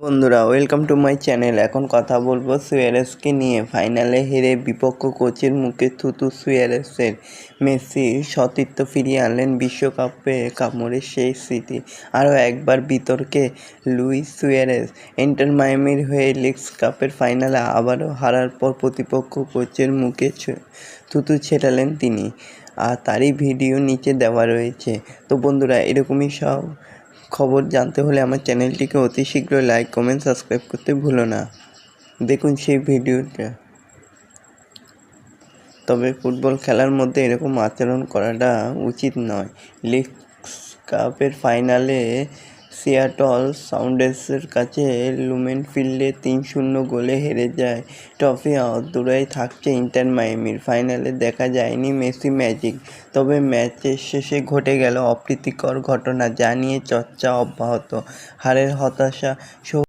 বন্ধুরা welcome to my channel এখন কথা বলব সুয়ারেসকে নিয়ে। ফাইনালে হেরে বিপক্ষ কোচের মুখে থুতু সুয়ারেসের মেসি সতীর্থ ফিরিয়ে আনলেন বিশ্বকাপে কামড়ের সেই স্মৃতি। আরও একবার বিতর্কে লুইস সুয়ারেস ইন্টার মায়ামির হয়ে লিগস কাপের ফাইনালে আবারও হারার পর প্রতিপক্ষ কোচের মুখে থুতু ছেটালেন তিনি। আর তারই ভিডিও নিচে দেওয়া রয়েছে। তো বন্ধুরা, এরকমই সব খবর জানতে হলে আমার চ্যানেলটিকে অতি শীঘ্রই লাইক, কমেন্ট, সাবস্ক্রাইব করতে ভুলো না। দেখুন সেই ভিডিওটা। তবে ফুটবল খেলার মধ্যে এরকম আচরণ করাটা উচিত নয়। লিগ কাপের ফাইনালে সিয়াটল সাউন্ডার্সের কাছে লুমেন ফিল্ডে তিন শূন্য গোলে হেরে যায়। ট্রফি দূরেই থাকছে ইন্টার মায়ামির। ফাইনালে দেখা যায়নি মেসি ম্যাজিক। তবে ম্যাচের শেষে ঘটে গেল অপ্রীতিকর ঘটনা, যা নিয়ে চর্চা অব্যাহত। হারের হতাশা